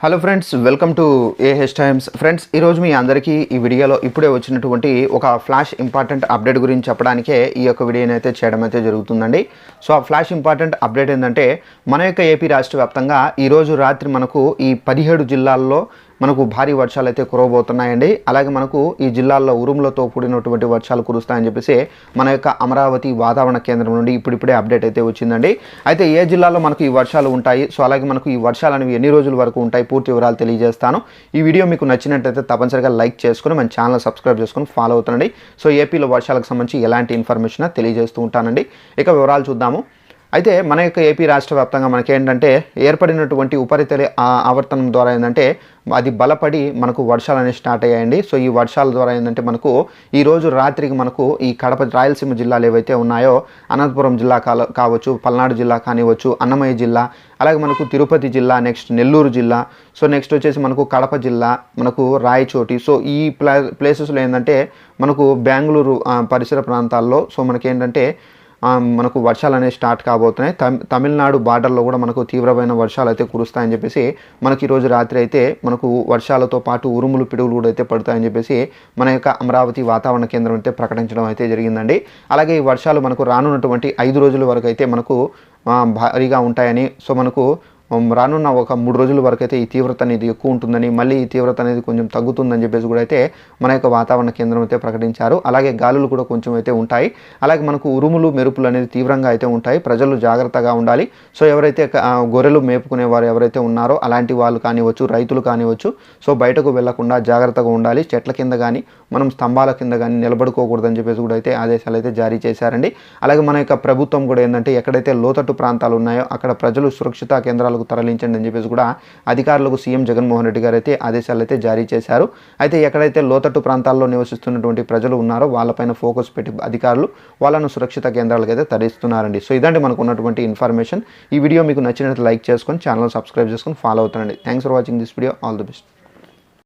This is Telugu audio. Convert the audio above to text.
Hello friends welcome to AH times friends ఈరోజు మీ అందరికీ ఈ వీడియోలో ఇప్పుడే వచ్చినటువంటి ఒక ఫ్లాష్ ఇంపార్టెంట్ అప్డేట్ గురించి చెప్పడానికే ఈ యొక్క వీడియోని అయితే చేయడం అయితే జరుగుతుందండి. సో ఆ ఫ్లాష్ ఇంపార్టెంట్ అప్డేట్ ఏంటంటే మన యొక్క ఏపీ రాష్ట్ర వ్యాప్తంగా ఈరోజు రాత్రి మనకు ఈ పదిహేడు జిల్లాల్లో మనకు భారీ వర్షాలు అయితే కురవబోతున్నాయండి. అలాగే మనకు ఈ జిల్లాల్లో ఉరుములతో కూడినటువంటి వర్షాలు కురుస్తాయని చెప్పేసి మన యొక్క అమరావతి వాతావరణ కేంద్రం నుండి ఇప్పుడిప్పుడే అప్డేట్ అయితే వచ్చిందండి. అయితే ఏ జిల్లాలో మనకు ఈ వర్షాలు ఉంటాయి? సో అలాగే మనకు ఈ వర్షాలు అనేవి ఎన్ని రోజుల వరకు ఉంటాయి? పూర్తి వివరాలు తెలియజేస్తాను. ఈ వీడియో మీకు నచ్చినట్టయితే తప్పనిసరిగా లైక్ చేసుకుని మన ఛానల్ సబ్స్క్రైబ్ చేసుకుని ఫాలో అవుతుండండి. సో ఏపీలో వర్షాలకు సంబంధించి ఎలాంటి ఇన్ఫర్మేషన్ తెలియజేస్తూ ఉంటానండి. ఇక వివరాలు చూద్దాము. అయితే మన యొక్క ఏపీ రాష్ట్ర వ్యాప్తంగా మనకేంటంటే ఏర్పడినటువంటి ఉపరితల ఆవర్తనం ద్వారా ఏంటంటే అది బలపడి మనకు వర్షాలు అనేవి స్టార్ట్ అయ్యాయండి. సో ఈ వర్షాల ద్వారా ఏంటంటే మనకు ఈ రోజు రాత్రికి మనకు ఈ కడప రాయలసీమ జిల్లాలు ఏవైతే ఉన్నాయో అనంతపురం జిల్లా కా కావచ్చు పల్నాడు జిల్లా కానివ్వచ్చు అన్నమయ్య జిల్లా అలాగే మనకు తిరుపతి జిల్లా నెక్స్ట్ నెల్లూరు జిల్లా సో నెక్స్ట్ వచ్చేసి మనకు కడప జిల్లా మనకు రాయచోటి. సో ఈ ప్లా ప్లేసెస్లో ఏంటంటే మనకు బెంగళూరు పరిసర ప్రాంతాల్లో సో మనకేంటంటే మనకు వర్షాలు అనేవి స్టార్ట్ కాబోతున్నాయి. తమి- తమిళనాడు బార్డర్లో కూడా మనకు తీవ్రమైన వర్షాలు అయితే కురుస్తాయని చెప్పేసి మనకి ఈరోజు రాత్రి అయితే మనకు వర్షాలతో పాటు ఉరుములు పిడుగులు కూడా అయితే పడతాయని చెప్పేసి మన యొక్క అమరావతి వాతావరణ కేంద్రం అయితే ప్రకటించడం అయితే జరిగిందండి. అలాగే ఈ వర్షాలు మనకు రానున్నటువంటి ఐదు రోజుల వరకు అయితే మనకు భారీగా ఉంటాయని సో మనకు రానున్న ఒక మూడు రోజుల వరకు అయితే ఈ తీవ్రత అనేది ఎక్కువ ఉంటుందని మళ్ళీ ఈ తీవ్రత అనేది కొంచెం తగ్గుతుందని చెప్పేసి కూడా అయితే మన యొక్క వాతావరణ కేంద్రం అయితే ప్రకటించారు. అలాగే గాలులు కూడా కొంచెం అయితే ఉంటాయి. అలాగే మనకు ఉరుములు మెరుపులు అనేది తీవ్రంగా అయితే ఉంటాయి. ప్రజలు జాగ్రత్తగా ఉండాలి. సో ఎవరైతే గొర్రెలు మేపుకునే వారు ఎవరైతే ఉన్నారో అలాంటి వాళ్ళు కానివచ్చు రైతులు కానివచ్చు సో బయటకు వెళ్ళకుండా జాగ్రత్తగా ఉండాలి. చెట్ల కింద కానీ మనం స్తంభాల కింద కానీ నిలబడుకోకూడదని చెప్పేసి కూడా అయితే ఆదేశాలు అయితే జారీ చేశారండి. అలాగే మన యొక్క ప్రభుత్వం కూడా ఏంటంటే ఎక్కడైతే లోతట్టు ప్రాంతాలు ఉన్నాయో అక్కడ ప్రజలు సురక్షిత కేంద్రాలకు తరలించండి అని చెప్పేసి కూడా అధికారులకు సీఎం జగన్మోహన్ రెడ్డి గారు అయితే ఆదేశాలు అయితే జారీ చేశారు. అయితే ఎక్కడైతే లోతట్టు ప్రాంతాల్లో నివసిస్తున్నటువంటి ప్రజలు ఉన్నారో వాళ్ళపైన ఫోకస్ పెట్టి అధికారులు వాళ్ళను సురక్షిత కేంద్రాలకు అయితే తరలిస్తున్నారండి. సో ఇదండి మనకు ఉన్నటువంటి ఇన్ఫర్మేషన్. ఈ వీడియో మీకు నచ్చినట్టు లైక్ చేసుకొని ఛానల్ సబ్స్క్రైబ్ చేసుకొని ఫాలో అవుతారండి thanks for watching this video all the best